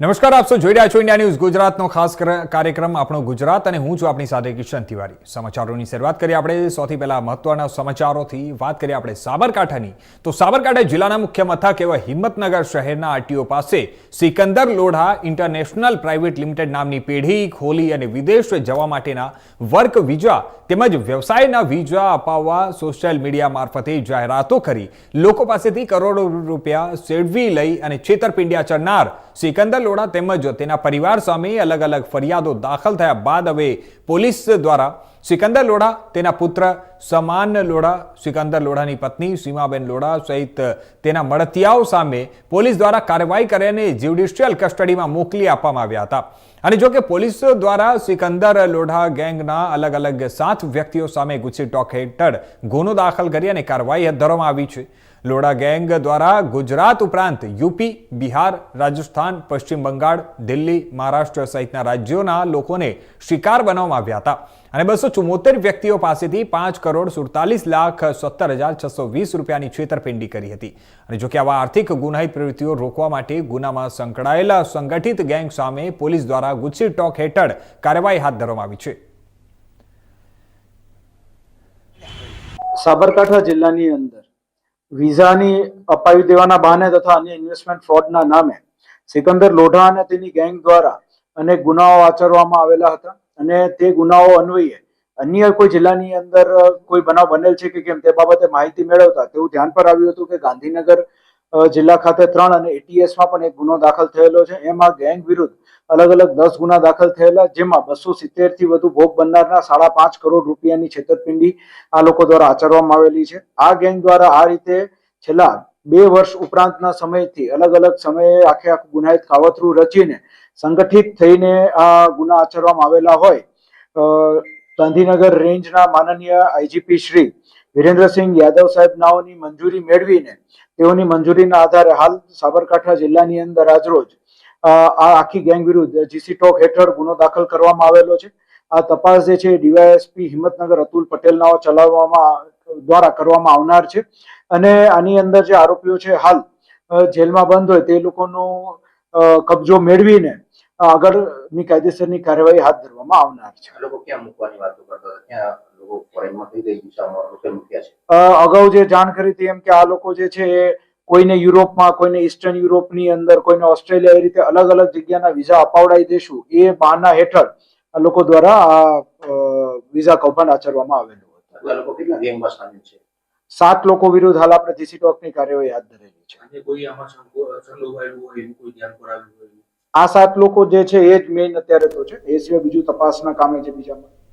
નમસ્કાર, આપ સૌ જોઈ રહ્યા છો ઇન્ડિયા ન્યૂઝ. ગુજરાતનો ખાસ કાર્યક્રમ આપણો ગુજરાત અને હું છું આપણી સાથે કિશન તિવારી. સમાચારોની શરૂઆત કરીએ આપણે. સૌથી પહેલા મહત્વના સમાચારોથી વાત કરીએ આપણે સાબરકાંઠાની. તો સાબરકાંઠા જિલ્લાના મુખ્ય મથક એવા હિંમતનગર શહેરના આરટીઓ પાસે Sikandar Lodha international private limited નામની પેઢી ખોલી અને વિદેશ જવા માટેના વર્ક વિઝા તેમજ વ્યવસાયના વિઝા અપાવવા સોશિયલ મીડિયા મારફતે જાહેરાતો કરી. લોકો પાસેથી કરોડો રૂપિયા સેડવી લઈ અને છેતરપિંડિયા ચડનાર સિકંદર લોડા તેમજ તેના પરિવાર સામે અલગ અલગ ફરિયાદો દાખલ થયા બાદ હવે પોલીસ દ્વારા સિકંદર લોઢા, તેના પુત્ર સમાન લોઢા, સિકંદર લોઢાની પત્ની સીમાબેન લોઢા સહિત તેના મળતિયાઓ સામે પોલીસ દ્વારા કાર્યવાહી કરીને જ્યુડિશિયલ કસ્ટડીમાં મોકલી આપવામાં આવ્યા હતા. અને જો કે પોલીસ દ્વારા સિકંદર લોઢા ગેંગના અલગ અલગ સાત વ્યક્તિઓ સામે ગુસ્સી ટોક હેઠળ ગુનો દાખલ કરી અને કાર્યવાહી હાથ ધરવામાં આવી છે. લોડા ગેંગ દ્વારા ગુજરાત ઉપરાંત યુપી, બિહાર, રાજસ્થાન, પશ્ચિમ બંગાળ, દિલ્હી, મહારાષ્ટ્ર સહિતના રાજ્યોના લોકોને શિકાર બનાવવામાં આવ્યા હતા. અને બસો ચુમ્મોતેર વ્યક્તિઓ પાસેથી પાંચ કરોડ સુડતાલીસ લાખ સત્તર હજાર છસો વીસ રૂપિયાની છેતરપિંડી કરી હતી. અને જોકે આવા આર્થિક ગુનાહિત પ્રવૃત્તિઓ રોકવા માટે ગુનામાં સંકળાયેલા સંગઠિત ગેંગ સામે પોલીસ દ્વારા ગુસ્સી ટોક હેઠળ કાર્યવાહી હાથ ધરવામાં આવી છે. સાબરકાંઠા જિલ્લાની અંદર વિઝાની અપાવી દેવાના બહાને તથા અન્ય ઇન્વેસ્ટમેન્ટ ફ્રોડના નામે સિકંદર લોઢા અને તેની ગેંગ દ્વારા અનેક ગુનાઓ આચરવામાં આવેલા હતા. અને તે ગુનાઓ અન્વયે. અન્ય કોઈ જિલ્લાની અંદર કોઈ બનાવ બનેલ છે કે કેમ તે બાબતે માહિતી મેળવતા તેવું ધ્યાન પર આવ્યું હતું કે ગાંધીનગર જિલ્લા ખાતે ત્રણ અને એટીએસમાં પણ એક ગુનો દાખલ થયેલો છે. એમાં ગેંગ વિરુદ્ધ અલગ અલગ દસ ગુના દાખલ થયેલા, જેમાં બસો સિત્તેરથી વધુ ભોગ બનનારના સાડા પાંચ કરોડ રૂપિયાની છેતરપિંડી આ લોકો દ્વારા આચરવામાં આવેલી છે. આ ગેંગ દ્વારા આ રીતે છેલ્લા બે વર્ષ ઉપરાંતના સમયથી અલગ અલગ સમયે આખે આખું ગુનાહિત કાવતરું રચીને સંગઠિત થઈને આ ગુના આચરવામાં આવેલા હોય ગાંધીનગર રેન્જના માનનીય આઈજીપી શ્રી વિરેન્દ્રસિંહ યાદવ સાહેબ નાઓની મંજૂરી મેળવીને તેઓની મંજૂરીના આધારે હાલ સાબરકાંઠા જિલ્લાની અંદર આજરોજ આ આખી ગેંગ વિરુદ્ધ જીસી ટોક હેઠળ ગુનો દાખલ કરવામાં આવેલો છે. આ તપાસ જે છે ડીવાયએસપી હિંમતનગર અતુલ પટેલના ચલાવવામાં દ્વારા કરવામાં આવનાર છે. અને આની અંદર જે આરોપીઓ છે હાલ જેલમાં બંધ હોય તે લોકોનો કબજો મેળવીને આગળની કાયદેસરની કાર્યવાહી હાથ ધરવામાં આવનાર છે. લોકો ક્યાં મૂકવાની વાતો કરતા હતા? લોકો ફોરેનમાં કઈ કઈ દિશામાં લોકો મૂક્યા છે? અગાઉ જે જાણ કરી હતી એમ કે આ લોકો જે છે એ કોઈને યુરોપમાં કોઈને ઈસ્ટર્ન યુરોપની અંદર કોઈને ઓસ્ટ્રેલિયા એ રીતે અલગ અલગ જગ્યાના વિઝા અપાવડાવી દેશું એ બહાના હેઠળ લોકો દ્વારા આ વિઝા કૌભાંડ આચરવામાં આવેલું હતું. લોકો કેટલા ગેંગમાં સામેલ છે? સાત લોકો વિરુદ્ધ હાલ આપણે જીસી ટોકની કાર્યવાહી હાથ ધરેલી છે. અને કોઈ આમાં સંડોવાયેલું હોય એવું કોઈ ધ્યાન પર આવ્યું હોય? આ સાત લોકો જે છે એ જ મેઇન અત્યારે તો છે. એ સિવાય બીજું તપાસના કામે છે બીજામાં